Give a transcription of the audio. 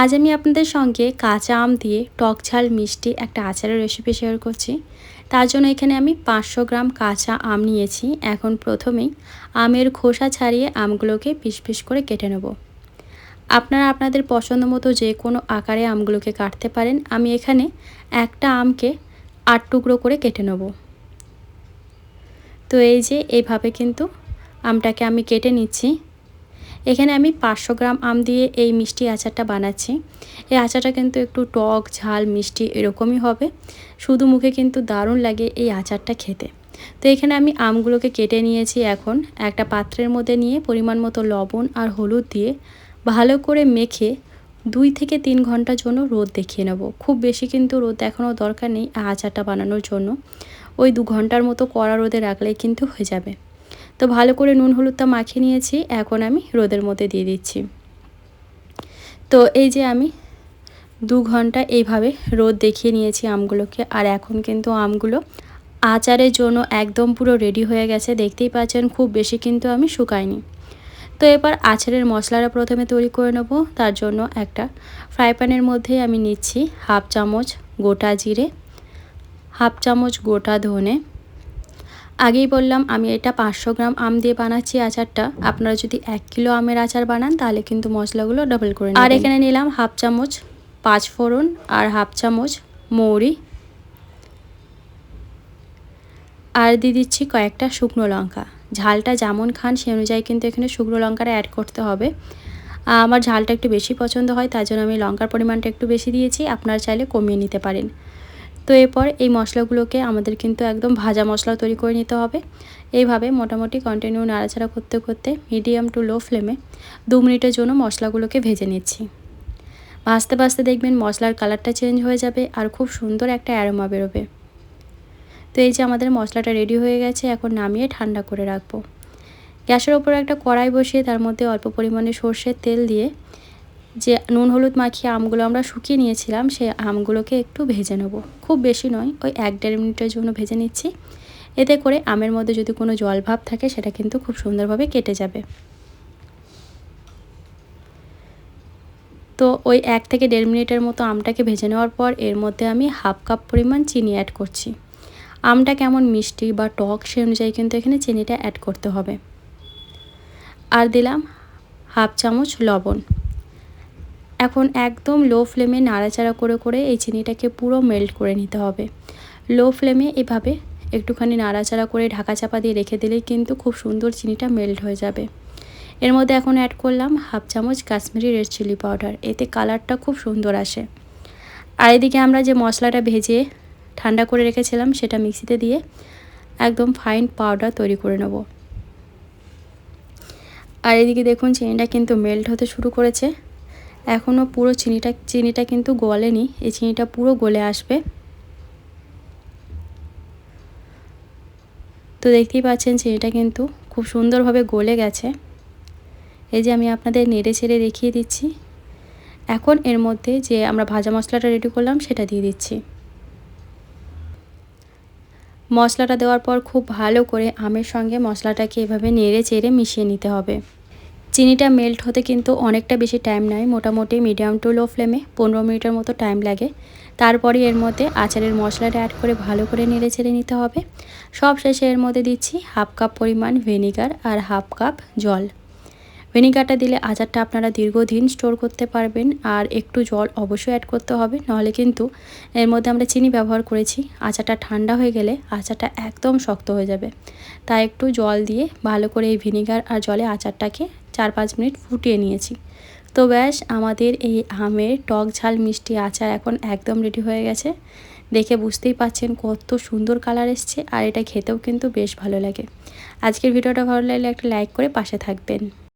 আজ আমি আপনাদের সঙ্গে কাঁচা আম দিয়ে টক ঝাল মিষ্টি একটা আচারের রেসিপি শেয়ার করছি। তার জন্য এখানে আমি পাঁচশো গ্রাম কাঁচা আম নিয়েছি। এখন প্রথমেই আমের খোসা ছাড়িয়ে আমগুলোকে পিস পিস করে কেটে নেব। আপনারা আপনাদের পছন্দ মতো যে কোনো আকারে আমগুলোকে কাটতে পারেন। আমি এখানে একটা আমকে আট টুকরো করে কেটে নেব। তো এই যে, এইভাবে কিন্তু আমটাকে আমি কেটে নিচ্ছি। এখানে আমি পাঁচশো গ্রাম আম দিয়ে এই মিষ্টি আচারটা বানাচ্ছি। এই আচারটা কিন্তু একটু টক, ঝাল, মিষ্টি এরকমই হবে। শুধু মুখে কিন্তু দারুণ লাগে এই আচারটা খেতে। তো এখানে আমি আমগুলোকে কেটে নিয়েছি এখন। একটা পাত্রের মধ্যে নিয়ে পরিমাণ মতো লবণ আর হলুদ দিয়ে ভালো করে মেখে দুই থেকে তিন ঘণ্টার জন্য রোদ দেখিয়ে নেব। খুব বেশি কিন্তু রোদ দেখানোর দরকার নেই আচারটা বানানোর জন্য। ওই দু ঘণ্টার মতো কড়া রোদে রাখলেই কিন্তু হয়ে যাবে। তো ভালো করে নুন হলুদটা মাখিয়ে নিয়েছি, এখন আমি রোদের মধ্যে দিয়ে দিচ্ছি। তো এই যে আমি দু ঘণ্টা এইভাবে রোদ দেখিয়ে নিয়েছি আমগুলোকে, আর এখন কিন্তু আমগুলো আচারের জন্য একদম পুরো রেডি হয়ে গেছে। দেখতেই পাচ্ছেন, খুব বেশি কিন্তু আমি শুকাইনি তো এবার আচারের মশলাটা প্রথমে তৈরি করে নেব। তার জন্য একটা ফ্রাই প্যানের মধ্যে আমি নিচ্ছি হাফ চামচ গোটা জিরে, হাফ চামচ গোটা ধনে আগেই বললাম আমি এটা পাঁচশো গ্রাম আম দিয়ে বানাচ্ছি আচারটা। আপনারা যদি এক কিলো আমের আচার বানান তাহলে কিন্তু মশলাগুলো ডবল করে আর এখানে নিলাম হাফ চামচ পাঁচ ফোড়ন আর হাফ চামচ মৌরি। আর দিয়ে দিচ্ছি কয়েকটা শুকনো লঙ্কা। ঝালটা যেমন খান সে অনুযায়ী কিন্তু এখানে শুকনো লঙ্কাটা অ্যাড করতে হবে। আমার ঝালটা একটু বেশি পছন্দ হয় তার জন্য আমি লঙ্কার পরিমাণটা একটু বেশি দিয়েছি। আপনারা চাইলে কমিয়ে নিতে পারেন। তো এরপর এই মশলাগুলোকে আমাদের কিন্তু একদম ভাজা মশলা তৈরি করে নিতে হবে। এইভাবে মোটামুটি কন্টিনিউ নাড়াচাড়া করতে করতে মিডিয়াম টু লো ফ্লেমে দু মিনিটের জন্য মশলাগুলোকে ভেজে নিচ্ছি। ভাজতে ভাজতে দেখবেন মশলার কালারটা চেঞ্জ হয়ে যাবে আর খুব সুন্দর একটা অ্যারোমা বেরোবে। তো এই যে আমাদের মশলাটা রেডি হয়ে গেছে, এখন নামিয়ে ঠান্ডা করে রাখব। গ্যাসের ওপর একটা কড়াই বসিয়ে তার মধ্যে অল্প পরিমাণে সর্ষের তেল দিয়ে যে নুন, হলুদ মাখিয়ে আমগুলো আমরা শুকিয়ে নিয়েছিলাম সেই আমগুলোকে একটু ভেজে নেব। খুব বেশি নয়, ওই এক দেড় মিনিটের জন্য ভেজে নিচ্ছি। এতে করে আমের মধ্যে যদি কোনো জল ভাব থাকে, সেটা কিন্তু খুব সুন্দরভাবে কেটে যাবে। তো ওই এক থেকে দেড় মিনিটের মতো আমটাকে ভেজে নেওয়ার পর, এর মধ্যে আমি হাফ কাপ পরিমাণ চিনি অ্যাড করছি। আমটা কেমন মিষ্টি বা টক, সে অনুযায়ী কিন্তু এখানে চিনিটা অ্যাড করতে হবে। আর দিলাম হাফ চামচ লবণ। এখন একদম লো ফ্লেমে নাড়াচাড়া করে করে এই চিনিটাকে পুরো মেল্ট করে নিতে হবে। লো ফ্লেমে এভাবে একটুখানি নাড়াচাড়া করে ঢাকা চাপা দিয়ে রেখে দিলেই কিন্তু খুব সুন্দর চিনিটা মেল্ট হয়ে যাবে। এর মধ্যে এখন অ্যাড করলাম হাফ চামচ কাশ্মীরি রেড চিলি পাউডার এতে কালারটা খুব সুন্দর আসে। আর এদিকে আমরা যে মশলাটা ভেজে ঠান্ডা করে রেখেছিলাম সেটা মিক্সিতে দিয়ে একদম ফাইন পাউডার তৈরি করে নেব। আর এদিকে দেখুন চিনিটা কিন্তু মেল্ট হতে শুরু করেছে। এখনও পুরো চিনিটা চিনিটা কিন্তু গলেনি, এই চিনিটা পুরো গলে আসবে। তো দেখতেই পাচ্ছেন, চিনিটা কিন্তু খুব সুন্দরভাবে গলে গেছে। এই যে আমি আপনাদের নেড়ে ছেড়ে দেখিয়ে দিচ্ছি। এখন এর মধ্যে যে আমরা ভাজা মশলাটা রেডি করলাম, সেটা দিয়ে দিচ্ছি। মশলাটা দেওয়ার পর খুব ভালো করে আমের সঙ্গে মশলাটাকে এভাবে নেড়ে চেড়ে মিশিয়ে নিতে হবে। চিনিটা মেল্ট হতে কিন্তু অনেকটা বেশি টাইম নেয়, মোটামুটি মিডিয়াম টু লো ফ্লেমে পনেরো মিনিটের মতো টাইম লাগে। তারপরে এর মধ্যে আচারের মশলাটা অ্যাড করে ভালো করে নেড়ে ছেড়ে নিতে হবে। সব শেষে এর মধ্যে দিচ্ছি হাফ কাপ পরিমাণ ভিনিগার আর হাফ কাপ জল। ভিনিগারটা দিলে আচারটা আপনারা দীর্ঘদিন স্টোর করতে পারবেন আর একটু জল অবশ্যই অ্যাড করতে হবে, নাহলে কিন্তু এর মধ্যে আমরা চিনি ব্যবহার করেছি, আচারটা ঠান্ডা হয়ে গেলে আচারটা একদম শক্ত হয়ে যাবে। তাই একটু জল দিয়ে ভালো করে এই ভিনিগার আর জলে আচারটাকে চার পাঁচ মিনিট ফুটিয়ে নিয়েছি। তো ব্যাস, আমাদের এই আমের টক ঝাল মিষ্টি আচার এখন একদম রেডি হয়ে গেছে। দেখে বুঝতেই পাচ্ছেন কত সুন্দর কালার এসছে আর এটা খেতেও কিন্তু বেশ ভালো লাগে। আজকের ভিডিওটা ভালো লাগলে একটা লাইক করে পাশে থাকবেন।